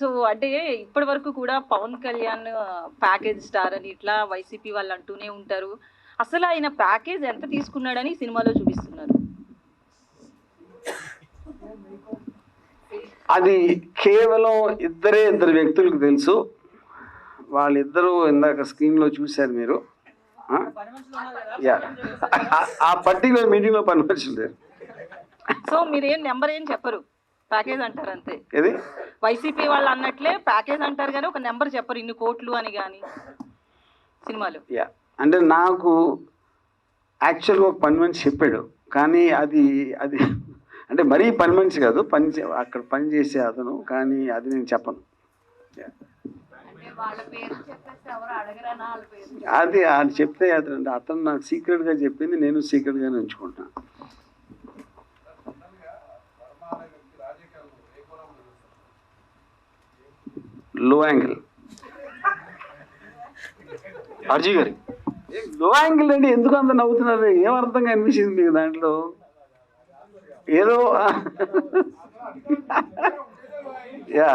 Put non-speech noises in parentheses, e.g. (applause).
So అంటే ఇప్పటి వరకు కూడా పవన్ కళ్యాణ్ ప్యాకేజ్ స్టార్ అని ఇట్లా వైసీపీ వాళ్ళు అంటూనే ఉంటారు. అసలు ఆయన ప్యాకేజ్ ఎంత తీసుకున్నాడని సినిమాలో చూపిస్తున్నారు? అది కేవలం ఇద్దరే ఇద్దరు వ్యక్తులకు తెలుసు. వాళ్ళిద్దరూ ఇందాక స్క్రీన్లో చూశారు మీరు. ఆ? పర్టికులర్ మీటింగ్లో పని మనుషులు లేరు. సో మీరేం నెంబర్ ఏం చెప్పరు? ప్యాకేజ్ అంటారు అంతే. వైసీపీ వాళ్ళు అన్నట్లే ప్యాకేజ్ అంటారు కానీ ఒక నెంబర్ చెప్పరు ఇన్ని కోట్లు అని కానీ సినిమాలో. యా. అంటే నాకు యాక్చువల్గా ఒక పని మనిషి చెప్పాడు. కానీ అది అది అంటే మరీ పని మనిషి కాదు పని చే- అక్కడ పని చేసే అతను. కానీ అది నేను చెప్పను. అది అది చెప్తే అతను అతను నాకు సీక్రెట్గా చెప్పింది నేను సీక్రెట్గానే ఉంచుకుంటాను లో యాంగిల్ అర్జీ గారి లో యాంగిల్ అండి ఎందుకు అంత నవ్వుతున్నారు? ఏం అర్థంగా అనిపించింది మీకు దాంట్లో? ఏదో (laughs) యా